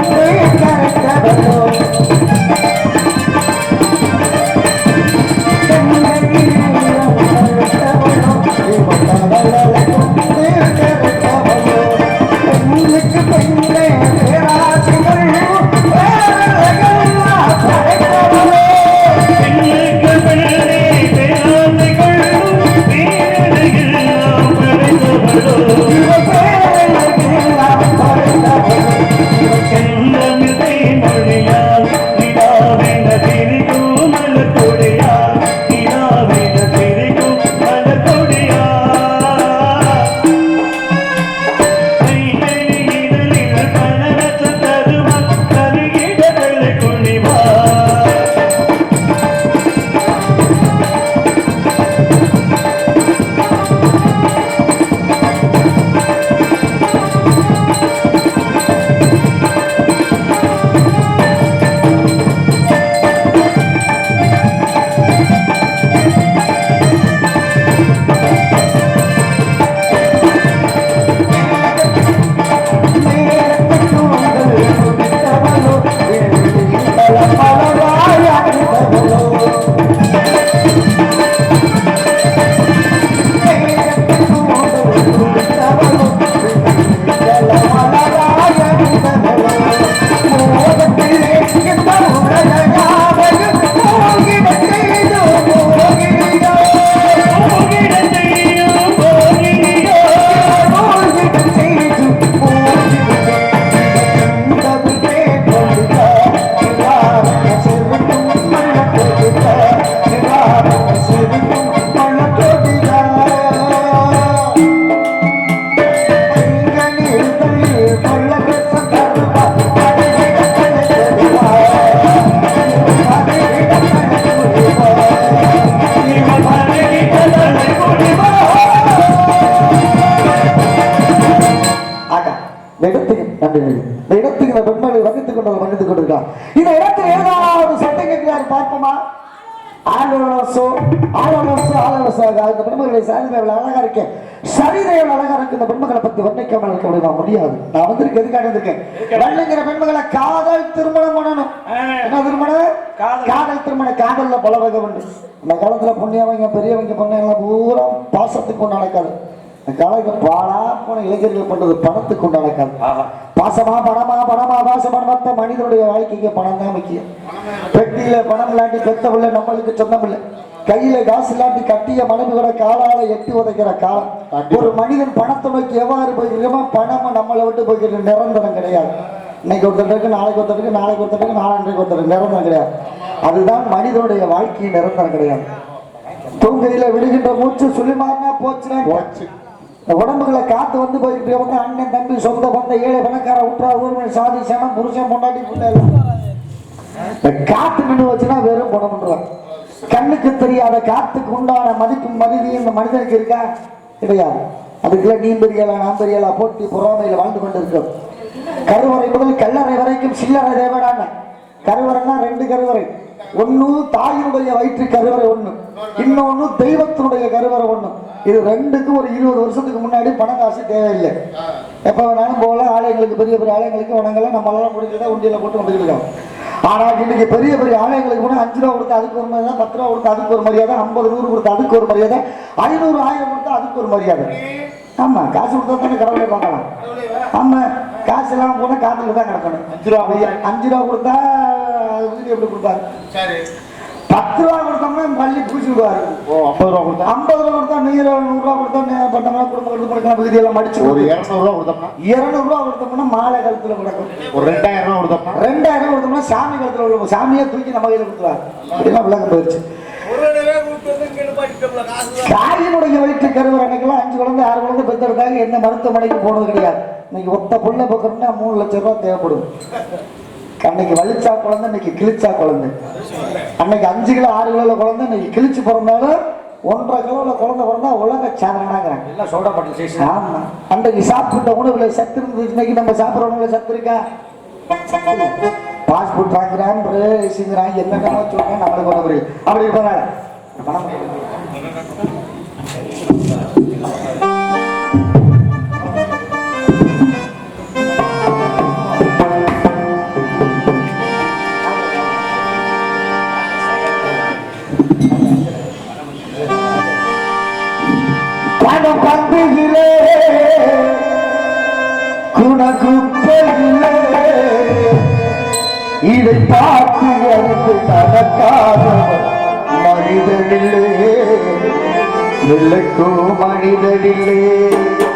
Thank you. இந்த இடத்துக்கு இந்த பெண்மணி வகித்துக் கொண்டவர் வகித்துக் கொண்டிருக்கார் இந்த இடத்தில் ஏதாவது சட்டம் கேட்கிறார் பார்ப்போமா? ஆளுநரசோ ஆளுநரசோ இந்த பெண்மகளுடைய சாதிகள் அழகா இருக்கு இந்த பெண்மகளை பத்தி வர்ணிக்காமல் இருக்க முடியுமா? முடியாது. நான் வந்திருக்கேன். எதுக்காக வந்திருக்கேன்? வெள்ளைங்கிற பெண்மகளை காதல் திருமணம் பண்ணணும். என்ன திருமணம் காதல். திருமணம் காதல்ல பல வகை உண்டு. இந்த காலத்துல பொண்ணியவங்க பெரியவங்க பொண்ணையெல்லாம் பூரா பாசத்துக்கு கொண்டு நடக்காது. காலத்துல பாடா போன இளைஞர்கள் பண்றது பணத்துக்கு நடக்காது ஆஹா. பாசமா பணமா பணமா பாசமா மத்த மனிதனுடைய வாழ்க்கைக்கு பணம் தான் முக்கியம். பெட்டியில பணம் இல்லாட்டி பெத்த நம்மளுக்கு சொந்தம் இல்லை. கையில காசு இல்லாட்டி கட்டிய மனைவியோட காலால எட்டி உதைக்கிற காலம். ஒரு மனிதன் பணத்தை நோக்கி எவ்வாறு போய்க்கிறோமோ பணமும் நம்மளை விட்டு போய்க்கிற நிரந்தரம் கிடையாது. இன்னைக்கு ஒருத்தருக்கு நாளைக்கு ஒருத்தருக்கு நாளைக்கு ஒருத்தருக்கு நாளான்றைக்கு ஒருத்தருக்கு நிரந்தரம் கிடையாது. அதுதான் மனிதனுடைய வாழ்க்கையின் நிரந்தரம் கிடையாது. தூங்கையில விடுகின்ற மூச்சு சுழிமாறினா போச்சுன்னா போச்சு. உடம்புகளை காத்து வந்து போயிட்டு வந்து அண்ணன் தம்பி சொந்த பந்த ஏழை பணக்கார உற்றா ஊர்மன் சாதி சனம் புருஷன் பொண்டாட்டி காத்து நின்று வச்சுன்னா வெறும் பணம்ன்றான் கண்ணுக்கு தெரியாத காத்துக்கு உண்டான மதிப்பு மதிதியும் இந்த மனிதனுக்கு இருக்கா? கிடையாது. அதுக்குள்ள நீ பெரியலா நான் பெரியலா போட்டி பொறாமையில் வாழ்ந்து கொண்டு கருவறை முதல் கல்லறை வரைக்கும் சில்லறை தேவையான கருவறைனா ரெண்டு கருவறை. ஒண்ணு தாயினுடைய வயிற்று கருவறை ஒண்ணு. இன்னொன்னு தெய்வத்தினுடைய கருவறை ஒண்ணு. இது ரெண்டுக்கும் ஒரு இருபது வருஷத்துக்கு முன்னாடி பணம் காசு தேவையில்லை. எப்ப வேணாலும் போகலாம் ஆலயங்களுக்கு பெரிய பெரிய ஆலயங்களுக்கு வணங்கலாம் நம்மளால முடிஞ்சதா உண்டியில போட்டு வந்துக்கலாம் ஆனா இன்னைக்கு பெரிய பெரிய ஆலயங்களுக்கு போனா அஞ்சு ரூபா கொடுத்தா அதுக்கு ஒரு மரியாதை பத்து ரூபா கொடுத்தா அதுக்கு ஒரு மரியாதை ஐம்பது நூறு கொடுத்தா அதுக்கு ஒரு மரியாதை ஐநூறு ஆயிரம் கொடுத்தா அதுக்கு ஒரு மரியாதை. ஆமா காசு கொடுத்தா தானே கடவுளை பார்க்கலாம். ஆமா காசு எல்லாம் போனா காத்துல தான் கிடக்கணும். அஞ்சு ரூபா அஞ்சு ரூபா கொடுத்தா வீடு எப்படி கொடுப்பாரு? சரி. பத்து ரூபா கொடுத்தோம்னா பள்ளி பூசி விடுவாரு. ஓ ஐம்பது ரூபா கொடுத்தா? ஐம்பது ரூபா கொடுத்தா நூறு நூறு ரூபா கொடுத்தா பட்டணமா குடும்ப எல்லாம் மடிச்சு ஒரு கொடுத்து இருநூறு ரூபா கொடுத்தோம்னா? இருநூறு ரூபா கொடுத்தோம்னா மாலை கழுத்துல கிடக்கும். ஒரு ரெண்டாயிரம் ரூபா கொடுத்தோம்னா? ரெண்டாயிரம் கொடுத்தோம்னா சாமி கழுத்துல உள்ள சாமியே தூக்கி நம்ம கையில கொடுத்துருவாரு. அப்படிலாம் விளக்கம் போயிடுச்சு தாயினுடைய வயிற்று கருவர் அன்னைக்கெல்லாம் அஞ்சு குழந்தை ஆறு குழந்தை பெற்றெடுத்தாங்க. எந்த மருத்துவமனைக்கு போனது கிடையாது. இன்னைக்கு ஒத்த புள்ள பக்கம்னா மூணு லட்சம் ரூபாய் தேவைப்படும். அன்னைக்கு வலிச்சா குழந்தை இன்னைக்கு கிழிச்சா குழந்தை. அன்னைக்கு அஞ்சு கிலோ ஆறு கிலோ குழந்தை இன்னைக்கு கிழிச்சு பிறந்தாலும் ஒன்றரை கிலோல குழந்தை பிறந்தா உலக சாதனாங்கிறாங்க எல்லாம் சோடா சைஸ் ஆமா. அன்றைக்கு சாப்பிட்ட உணவுல சத்து இருந்தது இன்னைக்கு நம்ம சாப்பிடுற உணவுல சத்து இருக்கா? பாஸ்போர்ட் வாங்குறான் ரேசிங்கிறான் என்னென்னமோ சொல்றான் நம்மளுக்கு புரியல அப்படி இருப்பாங்க. பணம் பணம் பந்துகிறே குணகுப்பையிலே இதை பார்த்து எனக்கு தனக்காக மனிதனில்லே. நிலைக்கோ மனிதனில்லே.